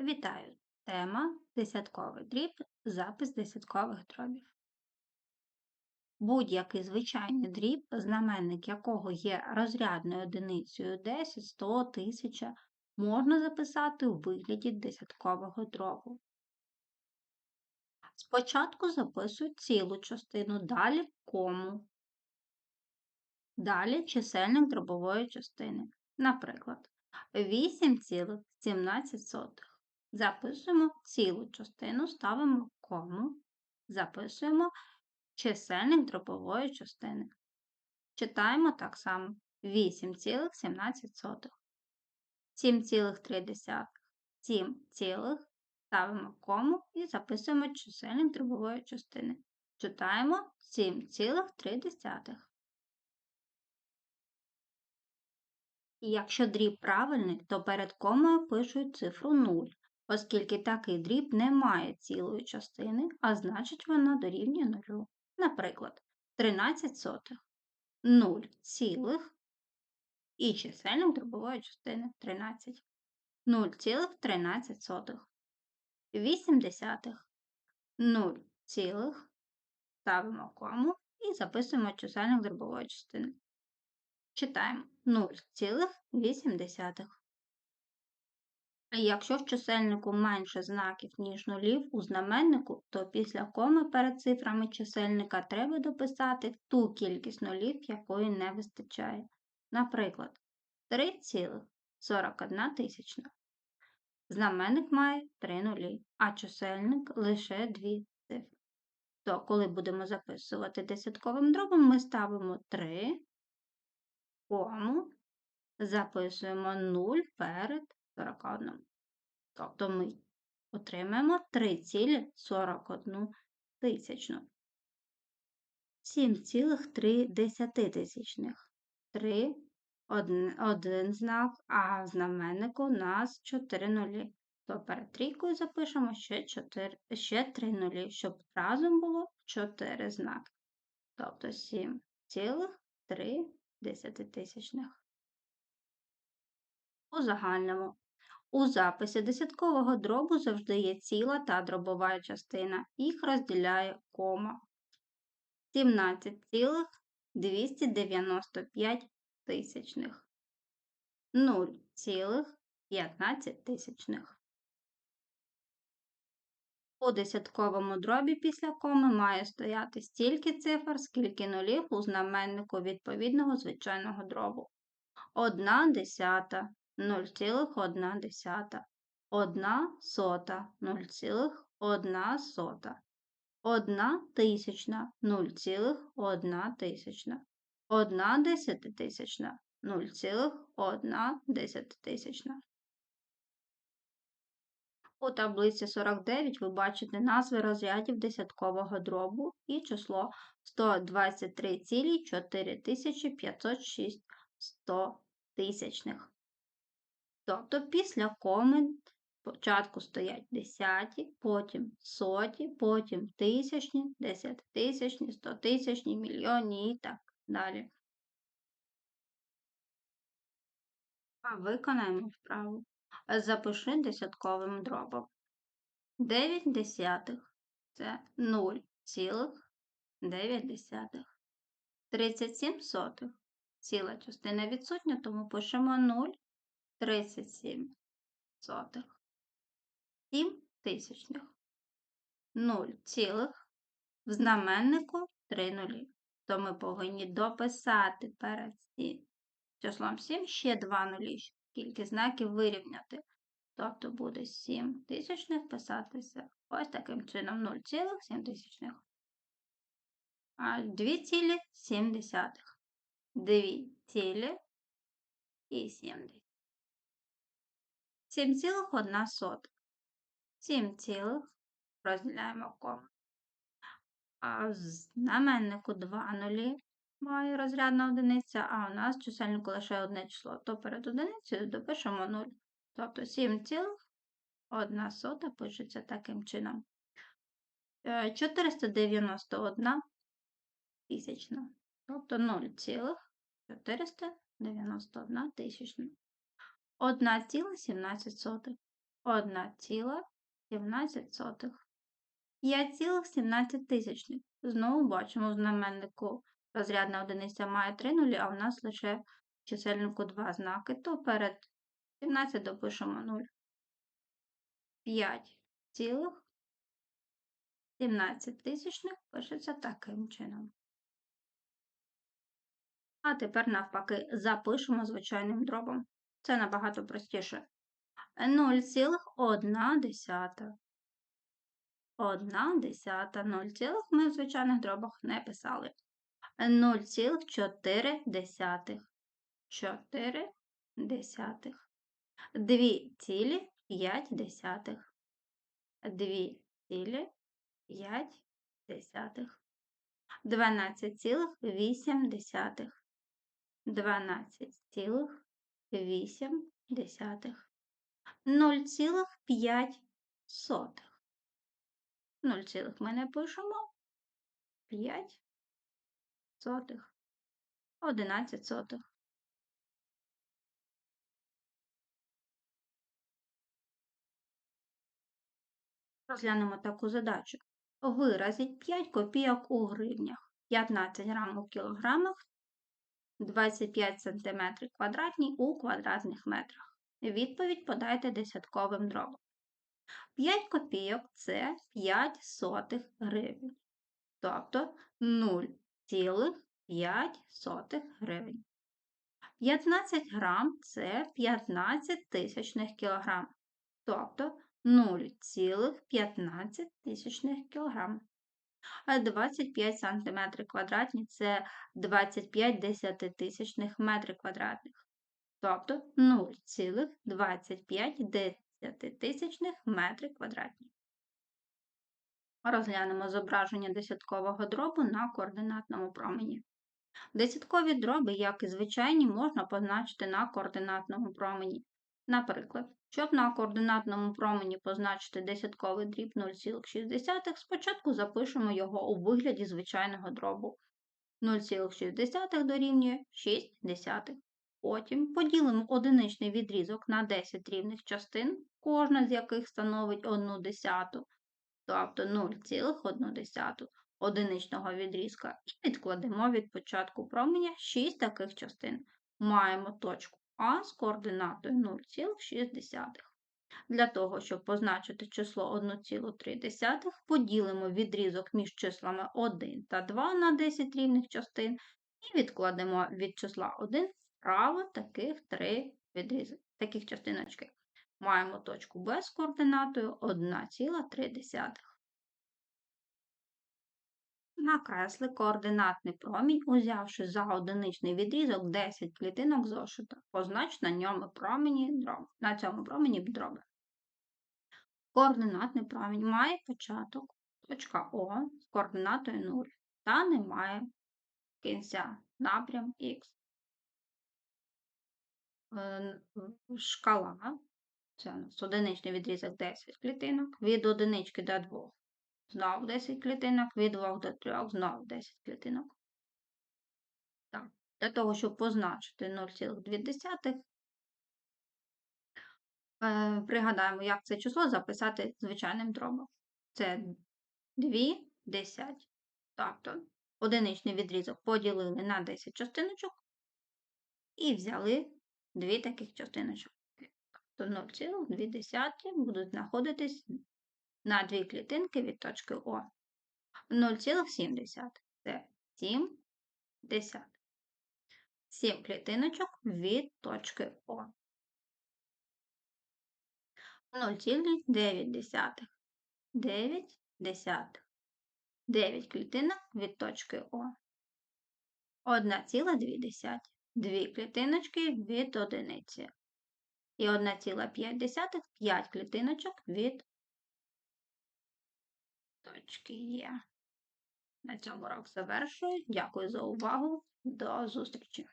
Вітаю! Тема десятковий дріб, запис десяткових дробів. Будь-який звичайний дріб, знаменник якого є розрядною одиницею 10, 100, 1000, можна записати у вигляді десяткового дробу. Спочатку записують цілу частину, далі кому, далі чисельник дробової частини. Наприклад, 8,17. Записуємо цілу частину, ставимо кому, записуємо чисельник дробової частини. Читаємо так само 8,17. 7,3. 7, цілих, ставимо кому і записуємо чисельник дробової частини. Читаємо 7,3. І якщо дріб правильний, то перед комою пишуть цифру 0, оскільки такий дріб не має цілої частини, а значить вона дорівнює 0. Наприклад, 13 сотих 0 цілих і чисельник дробової частини 13. 0,13. 8 десятих 0 цілих, ставимо кому і записуємо чисельник дробової частини. Читаємо 0,8. Якщо в чисельнику менше знаків, ніж нулів у знаменнику, то після коми перед цифрами чисельника треба дописати ту кількість нулів, якої не вистачає. Наприклад, 3,41 тисячна. Знаменник має 3 нулі, а чисельник лише 2 цифри. То, коли будемо записувати десятковим дробом, ми ставимо 3 кому записуємо 0 перед 41. Тобто ми отримаємо 3,41 тисячну. 7,3 тисячних. 3 один, один знак, а в знаменнику у нас 4 нулі. То перед трійкою запишемо ще 4, ще 3 нулі, щоб разом було 4 знаки. Тобто 7,3 десятитисячних. У загальному. У записі десяткового дробу завжди є ціла та дробова частина. Їх розділяє кома. 17,295 тисячних. 0,15 тисячних. У десятковому дробі після коми має стояти стільки цифр, скільки нулів у знаменнику відповідного звичайного дробу. Одна десята 0,1 десята. Одна сота 0,1 сота. Одна тисячна 0,1 тисячна. Одна десятитисячна 0,1 десятитисячна. У таблиці 49 ви бачите назви розрядів десяткового дробу і число 123,4506 100 тисячних. Тобто після коми спочатку стоять десяті, потім соті, потім тисячні, десятитисячні, стотисячні, мільйонні і так далі. А виконаємо вправу. Запиши десятковим дробом. 9 десятих це 0,9 десятих. 37 сотих. Ціла частина відсутня, тому пишемо 0,37 сотих. 7 тисячних. 0 цілих. В знаменнику 3 нулі. То ми повинні дописати перед 7. числом 7 ще 2 нулі кількість знаків вирівняти. Тобто буде 7 тисячних писатися ось таким чином 0,7 тисячних. А 2,7. 2 цілі і 7. 7,1 7 розділяємо кому. А в знаменнику 2 нулі має розрядна одиниця, а у нас в чисельнику лише одне число, то перед одиницею допишемо 0. Тобто 7,1 пишеться таким чином. 491 е, тисячна. Тобто 0,491 тисячна. 1,17. 1,17. 5,17 тисячних. Знову бачимо в знаменнику розрядна одиниця має 3 нулі, а в нас лише в чисельнику 2 знаки, то перед 17 допишемо 0. 5,17 тисячних пишеться таким чином. А тепер, навпаки, запишемо звичайним дробом. Це набагато простіше. 0,1. 1 десята. 0, ми в звичайних дробах не писали. 0,4 десятих. 4 десятих. 2 цілі 5 десятих. 2 цілі 5 десятих. 12,8 десятих. 12,8 десятих. 0,5 сотих. 0, ми не пишемо. 5 сотих. 11 сотих. Розглянемо таку задачу. Виразіть 5 копійок у гривнях, 15 грам у кілограмах, 25 см квадратні у квадратних метрах. Відповідь подайте десятковим дробом. 5 копійок це 5 сотих гривень. Тобто 0,5 гривень. 15 грам це 15 тисячних кілограм. Тобто 0,15 тисячних кілограм. 25 см квадратні це 25 десятитисячних метрів квадратних. Тобто 0,25 десятитисячних метрів квадратні. Розглянемо зображення десяткового дробу на координатному промені. Десяткові дроби, як і звичайні, можна позначити на координатному промені. Наприклад, щоб на координатному промені позначити десятковий дріб 0,6, спочатку запишемо його у вигляді звичайного дробу. 0,6 дорівнює 6 десятих. Потім поділимо одиничний відрізок на 10 рівних частин, кожна з яких становить 1 десяту, тобто 0,1 одиничного відрізка, і відкладемо від початку променя 6 таких частин. Маємо точку а з координатою 0,6. Для того, щоб позначити число 1,3, поділимо відрізок між числами 1 та 2 на 10 рівних частин і відкладемо від числа 1 вправо таких три відрізки, таких частиночки. Маємо точку Б з координатою 1,3. Накресли координатний промінь, узявши за одиничний відрізок 10 клітинок зошита. Познач на ньому промені дроб. на цьому промені дроби. Координатний промінь має початок точка О з координатою 0 та не має кінця напрям Х. Е, шкала це у нас одиничний відрізок 10 клітинок, від одинички до 2 Знову 10 клітинок, від 2 до 3, знову 10 клітинок. Так. Для того, щоб позначити 0,2, е, пригадаємо, як це число записати звичайним дробом. Це 2 10. Тобто одиничний відрізок поділили на 10 частиночок і взяли дві таких частиночок. Тобто 0,2 будуть знаходитись на дві клітинки від точки О. 0,7 це 7 десятих. 7 клітиночок від точки О. 0,9 9 десятих. 9 клітинок від точки О. 1,2 2 клітиночки від одиниці. І 1,5 5 клітиночок від точки є. На цьому урок завершую. Дякую за увагу. До зустрічі!